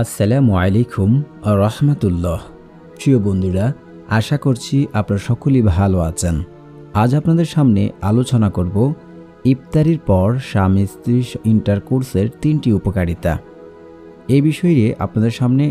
আসসালামু আলাইকুম রহমতুল্লাহ। প্রিয় বন্ধুরা, আশা করছি আপনারা সকলেই ভালো আছেন। আজ আপনাদের সামনে আলোচনা করব ইফতারির পর স্বামী স্ত্রী ইন্টারকোর্সের তিনটি উপকারিতা। এই বিষয়ে আপনাদের সামনে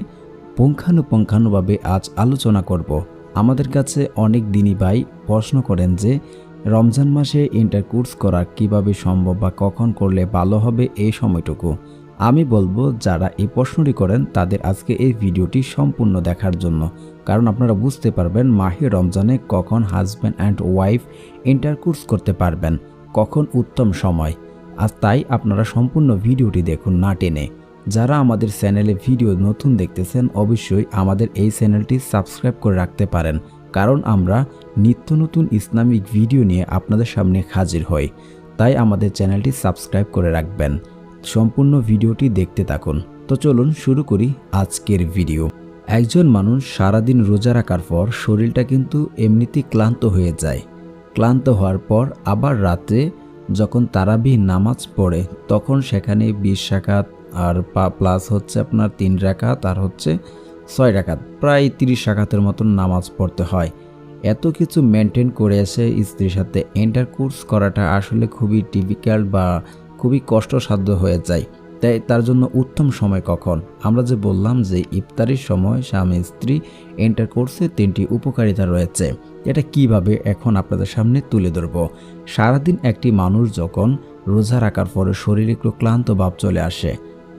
পুঙ্খানুপুঙ্খানুভাবে আজ আলোচনা করব। আমাদের কাছে অনেক দিনই ভাই প্রশ্ন করেন যে, রমজান মাসে ইন্টারকোর্স করা কীভাবে সম্ভব বা কখন করলে ভালো হবে এই সময়টুকু? আমি বলব যারা এই প্রশ্নটি করেন, তাদের আজকে এই ভিডিওটি সম্পূর্ণ দেখার জন্য। কারণ আপনারা বুঝতে পারবেন, মাহে রমজানে কখন হাজব্যান্ড অ্যান্ড ওয়াইফ ইন্টারকোর্স করতে পারবেন, কখন উত্তম সময়। আর তাই আপনারা সম্পূর্ণ ভিডিওটি দেখুন না টেনে। যারা আমাদের চ্যানেলে ভিডিও নতুন দেখতেছেন, অবশ্যই আমাদের এই চ্যানেলটি সাবস্ক্রাইব করে রাখতে পারেন। কারণ আমরা নিত্য নতুন ইসলামিক ভিডিও নিয়ে আপনাদের সামনে হাজির হই। তাই আমাদের চ্যানেলটি সাবস্ক্রাইব করে রাখবেন। সম্পূর্ণ ভিডিওটি দেখতে থাকুন। তো চলুন শুরু করি আজকের ভিডিও। একজন মানুষ সারাদিন রোজা রাখার পর শরীরটা কিন্তু এমনিতেই ক্লান্ত হয়ে যায়। ক্লান্ত হওয়ার পর আবার রাতে যখন তারাবি নামাজ পড়ে, তখন সেখানে বিশ রাকাত আর প্লাস হচ্ছে আপনার তিন রাকাত আর হচ্ছে ছয় রাকাত, প্রায় তিরিশ রাকাতের মতন নামাজ পড়তে হয়। এত কিছু মেনটেন করে এসে স্ত্রীর সাথে এন্টার কোর্স করাটা আসলে খুবই ডিফিকাল্ট বা খুবই কষ্টসাধ্য হয়ে যায়। তাই তার জন্য উত্তম সময় কখন? আমরা যে বললাম যে ইফতারির সময় স্বামী স্ত্রী ইন্টারকোর্সে তিনটি উপকারিতা রয়েছে। এটা কীভাবে এখন আপনাদের সামনে তুলে ধরব। সারাদিন একটি মানুষ যখন রোজা রাখার পরে শরীরে একটু ক্লান্ত ভাব চলে আসে,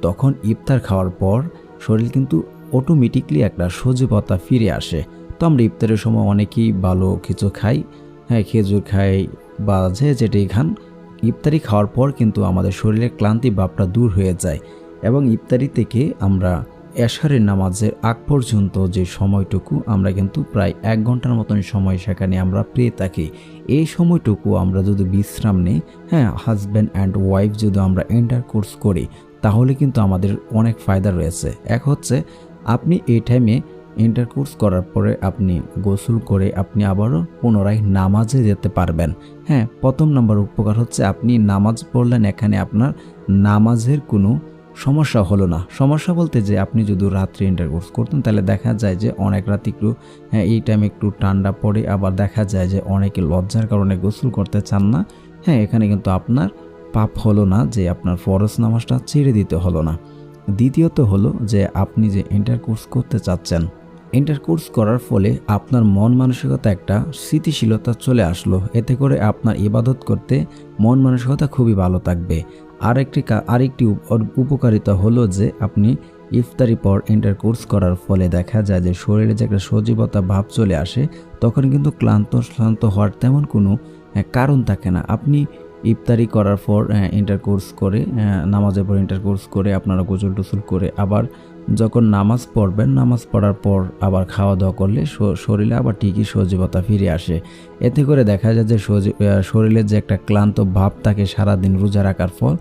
তখন ইফতার খাওয়ার পর শরীর কিন্তু অটোমেটিকলি একটা সজীবতা ফিরে আসে। তো আমরা ইফতারের সময় অনেকেই ভালো কিছু খাই হ্যাঁ খেজুর খাই বা যে যেটাই খান ইফতারি খাওয়ার পর কিন্তু আমাদের শরীরের ক্লান্তি ভাবটা দূর হয়ে যায় এবং ইফতারি থেকে আমরা এশারের নামাজের আগ পর্যন্ত যে সময়টুকু আমরা কিন্তু প্রায় এক ঘণ্টার মতন সময় সেখানে আমরা পেয়ে থাকি। এই সময়টুকু আমরা যদি বিশ্রাম নিই হ্যাঁ হাজব্যান্ড অ্যান্ড ওয়াইফ যদি আমরা এন্টার কোর্স করি, তাহলে কিন্তু আমাদের অনেক ফায়দা রয়েছে। এক হচ্ছে, আপনি এই টাইমে ইন্টারকোর্স করার পরে আপনি গোসল করে আপনি আবারও পুনরায় নামাজে যেতে পারবেন। হ্যাঁ প্রথম নম্বর উপকার হচ্ছে আপনি নামাজ পড়লেন, এখানে আপনার নামাজের কোনো সমস্যা হলো না। সমস্যা বলতে যে আপনি যদি রাত্রে ইন্টারকোর্স করতেন, তাহলে দেখা যায় যে অনেক রাত একটু হ্যাঁ এই টাইমে একটু ঠান্ডা পড়ে, আবার দেখা যায় যে অনেকে লজ্জার কারণে গোসল করতে চান না। হ্যাঁ এখানে কিন্তু আপনার পাপ হলো না যে আপনার ফরজ নামাজটা ছেড়ে দিতে হলো না। দ্বিতীয়ত হলো যে আপনি যে ইন্টারকোর্স করতে চাচ্ছেন ইন্টারকোর্স করার ফলে আপনার মন মানসিকতা একটা স্থিতিশীলতা চলে আসলো। এতে করে আপনার ইবাদত করতে মন মানসিকতা খুবই ভালো থাকবে। আরেকটি আরেকটি উপকারিতা হলো যে আপনি ইফতারি পর ইন্টারকোর্স করার ফলে দেখা যায় যে শরীরে যে একটা সজীবতা ভাব চলে আসে, তখন কিন্তু ক্লান্ত, শ্লান্ত হওয়ার তেমন কোনো কারণ থাকে না। আপনি ইফতারি করার পর ইন্টারকোর্স করে নামাজের পর ইন্টারকোর্স করে আপনারা গোসল টোসল করে আবার যখন নামাজ পড়বেন, নামাজ পড়ার পর আবার খাওয়া দাওয়া করলে শরীরে আবার ঠিকই সজীবতা ফিরে আসে। এতে করে দেখা যায় যে শরীরের যে একটা ক্লান্ত ভাব থাকে সারাদিন রোজা রাখার ফল,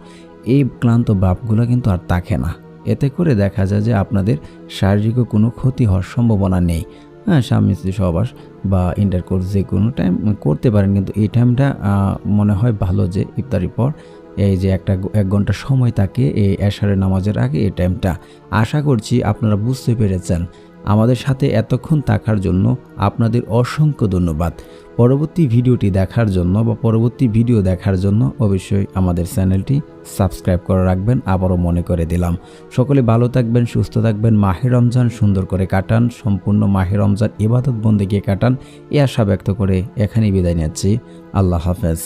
এই ক্লান্ত ভাবগুলো কিন্তু আর থাকে না। এতে করে দেখা যায় যে আপনাদের শারীরিক কোনো ক্ষতি হওয়ার সম্ভাবনা নেই। হ্যাঁ স্বামী স্ত্রী সহবাস বা ইন্টারকোর্স যে কোনো টাইম করতে পারেন, কিন্তু এই টাইমটা মনে হয় ভালো যে ইফতারির পর এই যে একটা এক ঘণ্টা সময় থাকে এই এশারের নামাজের আগে এই টাইমটা আশা করছি আপনারা বুঝতে পেরেছেন। আমাদের সাথে এতক্ষণ থাকার জন্য আপনাদের অসংখ্য ধন্যবাদ। পরবর্তী ভিডিওটি দেখার জন্য বা পরবর্তী ভিডিও দেখার জন্য অবশ্যই আমাদের চ্যানেলটি সাবস্ক্রাইব করে রাখবেন, আবারও মনে করে দিলাম। সকলে ভালো থাকবেন, সুস্থ থাকবেন, মাহে রমজান সুন্দর করে কাটান, সম্পূর্ণ মাহে রমজান ইবাদত বন্দে গিয়ে কাটান এ আশা ব্যক্ত করে এখানেই বিদায় নিচ্ছি। আল্লাহ হাফেজ।